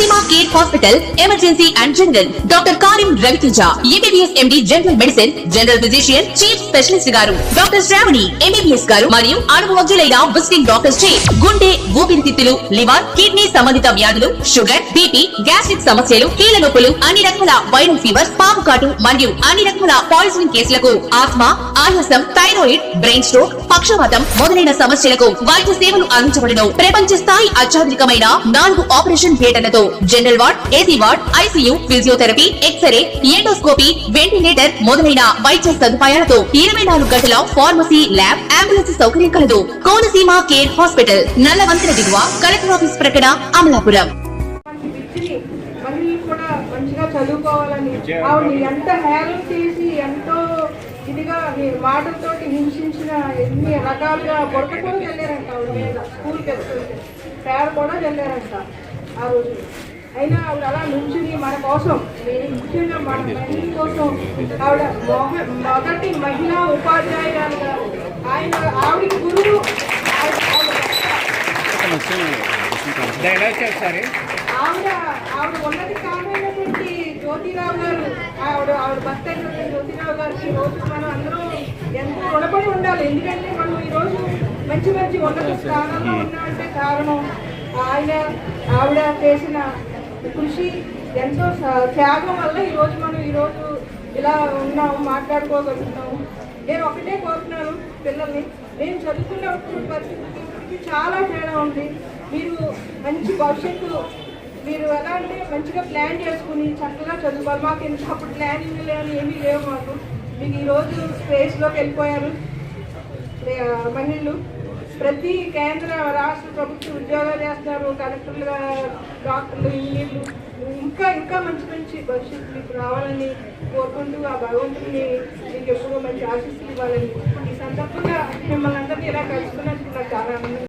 Fatima care hospital emergency and general doctor Karim Raviteja MBBS MD general medicine general physician chief specialist garu doctor Sravani MBBS garu మరియు అనుభవజ్ఞులైన visiting doctors చే గుండె ఊపిరితిత్తులు liver kidney సంబంధిత వ్యాధులు sugar BP gastric సమస్యలు కీల నొప్పులు అన్ని రకాల వైరల్ ఫీవర్ పాము కాటు మరియు అన్ని రకాల పాయిజనింగ్ కేసులకు ఆస్మా ఆయాసం థైరాయిడ్ బ్రెయిన్ స్ట్రోక్ పక్షవాతం మొదలైన సమస్యలకు వైద్య సేవలు అందించబడను. ప్రపంచ స్థాయి అత్యాధునికమైన నాలుగు operation థియేటర్లతో general ward AC ward ICU physiotherapy X ray endoscopy ventilator మొదలైన వైద్య సదుపాయాలతో ఇరవై నాలుగు గంటల ఫార్మసీ ల్యాబ్ అంబులెన్స్ సౌకర్యం కలదు. కోనసీమ కేర్ హాస్పిటల్ నల్లవంతెన దిగువ కలెక్టర్ ఆఫీస్ ప్రకటన అమలాపురం. మంచిగా చదువుకోవాలని. ఆవిడ ఎంత హేళన చేసి ఎంతో ఇదిగా నీ మాటలతోటి హింసించిన ఎన్ని రకాలుగా బొట్ట కూడా వెళ్ళారంట ఆవిడ మీద. స్కూల్కి వెళ్తుంటే పేడ కూడా వెళ్ళారంట ఆ రోజు. అయినా ఆవిడ అలా నుంచుని మన కోసం ముఖ్యంగా మన మహిళల కోసం ఆవిడ మొదటి మహిళా ఉపాధ్యాయురాలుగా ఆయన ఆవిడ గురువు. ఆవిడ- ఆవిడ ఉన్నది కారణమైనటువంటి జ్యోతిరావు గారు. ఆవిడ ఆవిడ భర్త అయినటువంటి జ్యోతిరావు గారికి రోజు మనం అందరం ఎంతో రుణపడి ఉండాలి. ఎందుకంటే మనం ఈ రోజు మంచి మంచి ఉన్నత స్థానంలో ఉన్నామంటే కారణం ఆయన ఆవిడ చేసిన కృషి ఎంతో త్యాగం వల్ల ఈరోజు మనం ఈరోజు ఇలా ఉన్నాము మాట్లాడుకోగలుగుతున్నాము నేను ఒకటే కోరుతున్నాను పిల్లల్ని. నేను చదువుకున్నప్పుడు పరిస్థితికి ఇప్పటికి చాలా తేడా ఉంది. మీరు మంచి భవిష్యత్తు మీరు ఎలా అంటే మంచిగా ప్లాన్ చేసుకుని చక్కగా చదువుకోవాలి. మాకు ఎంత అప్పుడు ప్లానింగ్ లేని ఏమీ లేవు మాకు. మీకు ఈరోజు స్పేస్లోకి వెళ్ళిపోయారు. మహిళలు. ప్రతి కేంద్ర రాష్ట్ర ప్రభుత్వ ఉద్యోగాలు చేస్తున్నారు. కలెక్టర్లుగా డాక్టర్లు ఇంజనీర్లు. ఇంకా మంచి మంచి భవిష్యత్తు మీకు రావాలని కోరుకుంటూ ఆ భగవంతుని మీకు ఎప్పుడూ మంచి ఆశీస్సులు ఇవ్వాలని ఈ సందర్భంగా మిమ్మల్ని అందరినీ ఇలా కలుసుకున్నందుకు నాకు చాలా ఆనందం.